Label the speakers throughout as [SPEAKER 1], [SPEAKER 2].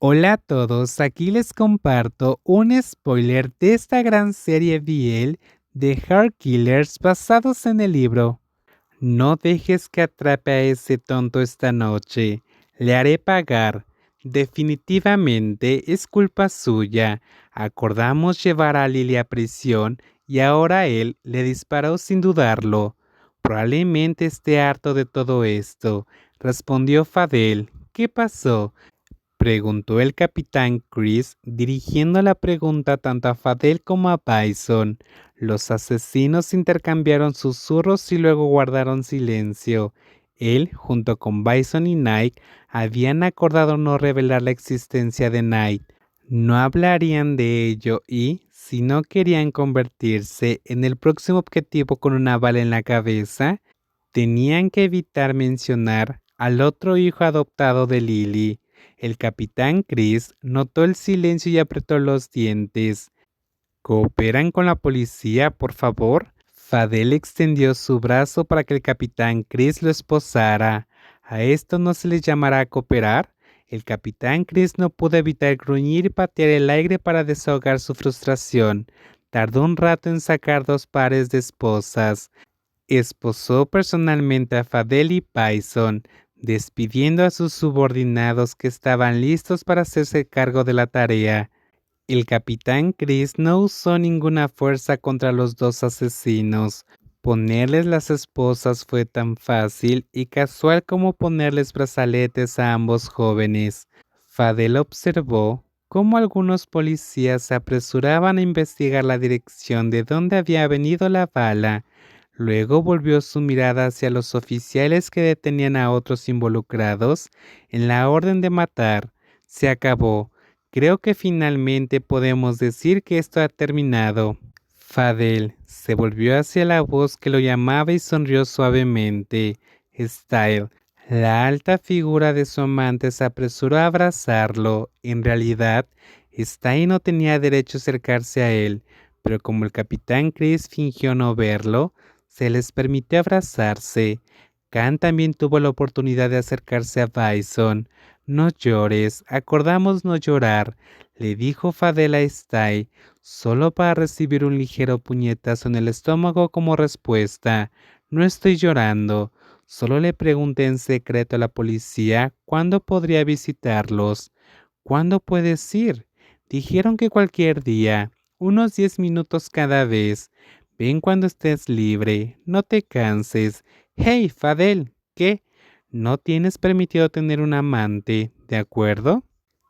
[SPEAKER 1] Hola a todos, aquí les comparto un spoiler de esta gran serie BL de Heart Killers basados en el libro. No dejes que atrape a ese tonto esta noche, le haré pagar. Definitivamente es culpa suya. Acordamos llevar a Lily a prisión y ahora él le disparó sin dudarlo. Probablemente esté harto de todo esto, respondió Fadel. ¿Qué pasó? Preguntó el capitán Chris, dirigiendo la pregunta tanto a Fadel como a Bison. Los asesinos intercambiaron susurros y luego guardaron silencio. Él, junto con Bison y Knight, habían acordado no revelar la existencia de Knight. No hablarían de ello y, si no querían convertirse en el próximo objetivo con una bala en la cabeza, tenían que evitar mencionar al otro hijo adoptado de Lily. El capitán Chris notó el silencio y apretó los dientes. ¿Cooperan con la policía, por favor? Fadel extendió su brazo para que el capitán Chris lo esposara. ¿A esto no se le llamará cooperar? El capitán Chris no pudo evitar gruñir y patear el aire para desahogar su frustración. Tardó un rato en sacar dos pares de esposas. Esposó personalmente a Fadel y Bison, despidiendo a sus subordinados que estaban listos para hacerse cargo de la tarea. El capitán Chris no usó ninguna fuerza contra los dos asesinos. Ponerles las esposas fue tan fácil y casual como ponerles brazaletes a ambos jóvenes. Fadel observó cómo algunos policías se apresuraban a investigar la dirección de donde había venido la bala Luego volvió su mirada hacia los oficiales que detenían a otros involucrados en la orden de matar. Se acabó. Creo que finalmente podemos decir que esto ha terminado. Fadel se volvió hacia la voz que lo llamaba y sonrió suavemente. Style. La alta figura de su amante se apresuró a abrazarlo. En realidad, Style no tenía derecho a acercarse a él, pero como el capitán Chris fingió no verlo, se les permitió abrazarse. Khan también tuvo la oportunidad de acercarse a Bison. No llores, acordamos no llorar, le dijo Fadela Stay, solo para recibir un ligero puñetazo en el estómago como respuesta. No estoy llorando, solo le pregunté en secreto a la policía cuándo podría visitarlos. ¿Cuándo puedes ir? Dijeron que cualquier día, unos diez minutos cada vez. Ven cuando estés libre, no te canses. Hey, Fadel, ¿qué? No tienes permitido tener un amante, ¿de acuerdo?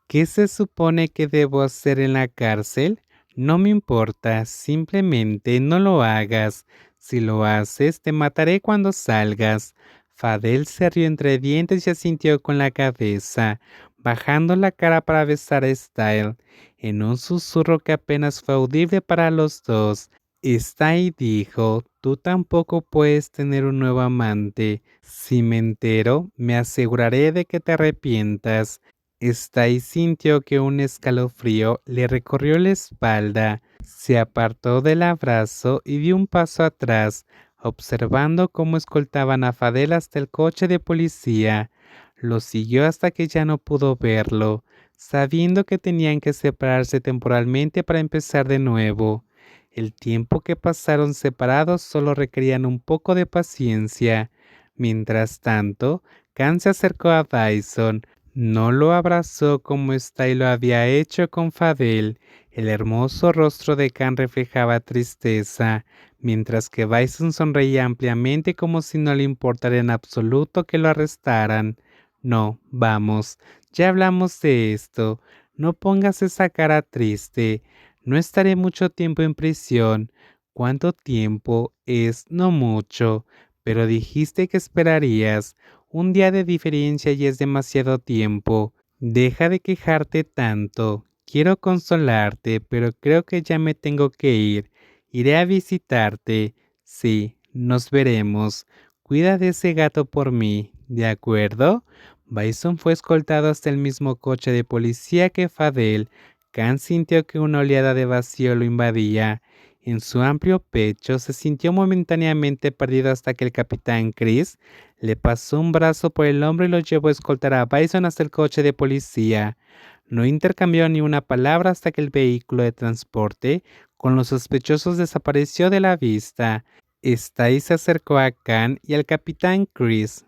[SPEAKER 1] ¿Qué se supone que debo hacer en la cárcel? No me importa, simplemente no lo hagas. Si lo haces, te mataré cuando salgas. Fadel se rió entre dientes y asintió con la cabeza, bajando la cara para besar a Style, en un susurro que apenas fue audible para los dos. Está dijo, tú tampoco puedes tener un nuevo amante. Si me entero, me aseguraré de que te arrepientas. Stay sintió que un escalofrío le recorrió la espalda. Se apartó del abrazo y dio un paso atrás, observando cómo escoltaban a Fadel hasta el coche de policía. Lo siguió hasta que ya no pudo verlo, sabiendo que tenían que separarse temporalmente para empezar de nuevo. El tiempo que pasaron separados solo requerían un poco de paciencia. Mientras tanto, Khan se acercó a Bison. No lo abrazó como Style lo había hecho con Fadel. El hermoso rostro de Khan reflejaba tristeza, mientras que Bison sonreía ampliamente como si no le importara en absoluto que lo arrestaran. No, vamos, ya hablamos de esto. No pongas esa cara triste. No estaré mucho tiempo en prisión. ¿Cuánto tiempo es? No mucho. Pero dijiste que esperarías. Un día de diferencia y es demasiado tiempo. Deja de quejarte tanto. Quiero consolarte, pero creo que ya me tengo que ir. Iré a visitarte. Sí, nos veremos. Cuida de ese gato por mí, ¿de acuerdo? Bison fue escoltado hasta el mismo coche de policía que Fadel, Khan sintió que una oleada de vacío lo invadía. En su amplio pecho se sintió momentáneamente perdido hasta que el capitán Chris le pasó un brazo por el hombro y lo llevó a escoltar a Bison hasta el coche de policía. No intercambió ni una palabra hasta que el vehículo de transporte con los sospechosos desapareció de la vista. Stacy se acercó a Khan y al capitán Chris.